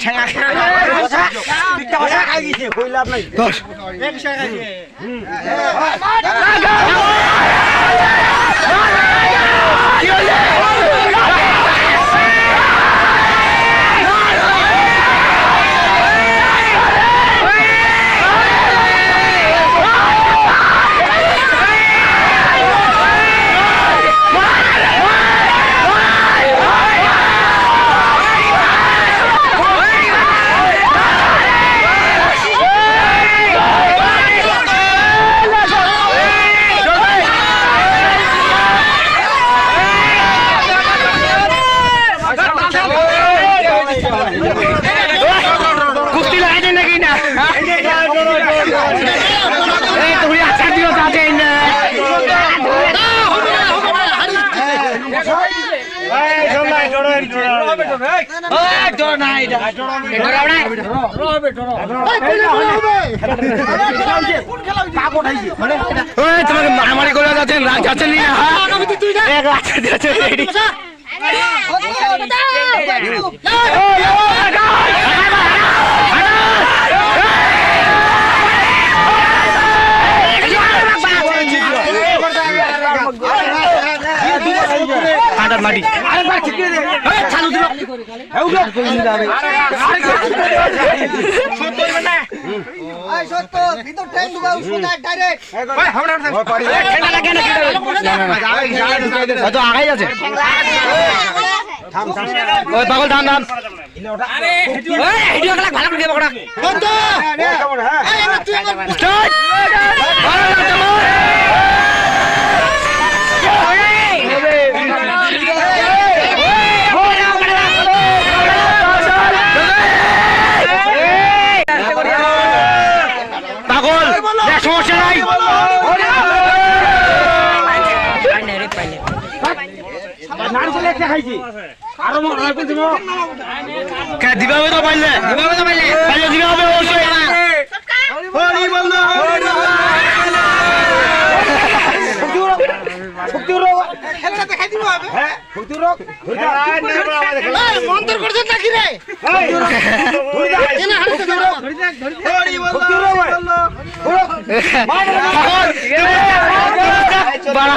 ঠেঙা মারামারি করে যাচ্ছেন রাগ যাচ্ছেন নি হ্যাঁ এক রাগ যাচ্ছে মাটি আরেকবার ঠিক দে এই, চালু দিল এই, উঠো। এই, ঠেঙ্গা লাগে না, ঠেঙ্গা লাগে। হয়তো আগাই আছে ওই পাগল থাম থাম ওই, ভিডিও ভালো করে দেবো ওরা। Start! ভালো লাগছে, বল। পাগল দেখ, সমস্যা নাই কে দিবা হবে তো পাইলে দিবা হবে তো পাইলে পাইলে দিবা হবে অবশ্যই মন্তর করছেন নাকি রে পাগল বাড়া